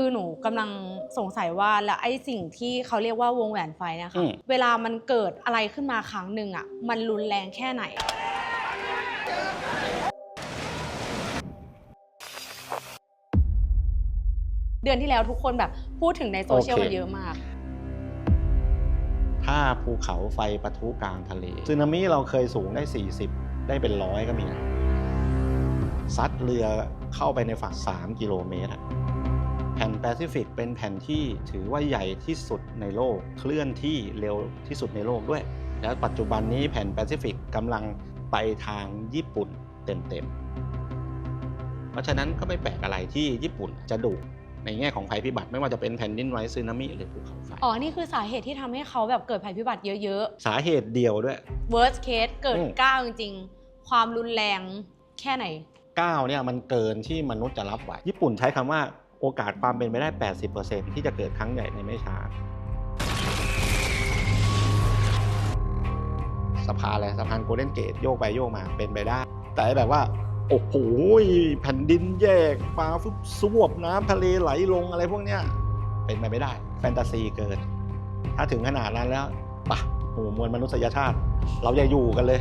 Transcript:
คือหนูกำลังสงสัยว่าแล้วไอ้สิ่งที่เขาเรียกว่าวงแหวนไฟเนะคะอืมเวลามันเกิดอะไรขึ้นมาครั้งหนึ่งอะ มันรุนแรงแค่ไหนเดือนที่แล้วทุกคนแบบพูดถึงในโซเชียลโอเคกันเยอะมาก ถ้าภูเขาไฟปะทุกลางทะเลสึนามิเราเคยสูงได้ 40 ได้เป็นร้อยก็มีนะซัดเรือเข้าไปในฝั่ง3กิโลเมตรอะ แผ่นแปซิฟิกเป็นแผ่นที่ถือว่าใหญ่ที่สุดในโลก เคลื่อนที่เร็วที่สุดในโลกด้วย แล้วปัจจุบันนี้แผ่นแปซิฟิกกำลังไปทางญี่ปุ่นเต็มๆ เพราะฉะนั้นก็ไม่แปลกอะไรที่ญี่ปุ่นจะดุในแง่ของภัยพิบัติไม่ว่าจะเป็นแผ่นดินไหวสึนามิหรือภูเขาไฟอ๋อ นี่คือสาเหตุที่ทำให้เขาแบบเกิดภัยพิบัติเยอะสาเหตุเดียวด้วยๆ worst case เกิดอืมก้าวจริงๆ ความรุนแรงแค่ไหน9เนี่ยมันเกินที่มนุษย์จะรับไหวญี่ปุ่นใช้คำว่า โอกาสความเป็นไปได้ 80%ที่จะเกิดครั้งใหญ่ในไม่ช้า สะพานอะไรสะพานโกลเด้นเกตโยกไปโยกมาเป็นไปได้ แต่แบบว่า โอ้โหแผ่นดินแยกฟ้าฟุบสวบน้ำทะเลไหลลงอะไรพวกเนี้ยเป็นไปไม่ได้ แฟนตาซีเกิน ถ้าถึงขนาดนั้นแล้วปะโอ้โหมวลมนุษยชาติ เราอย่าอยู่กันเลย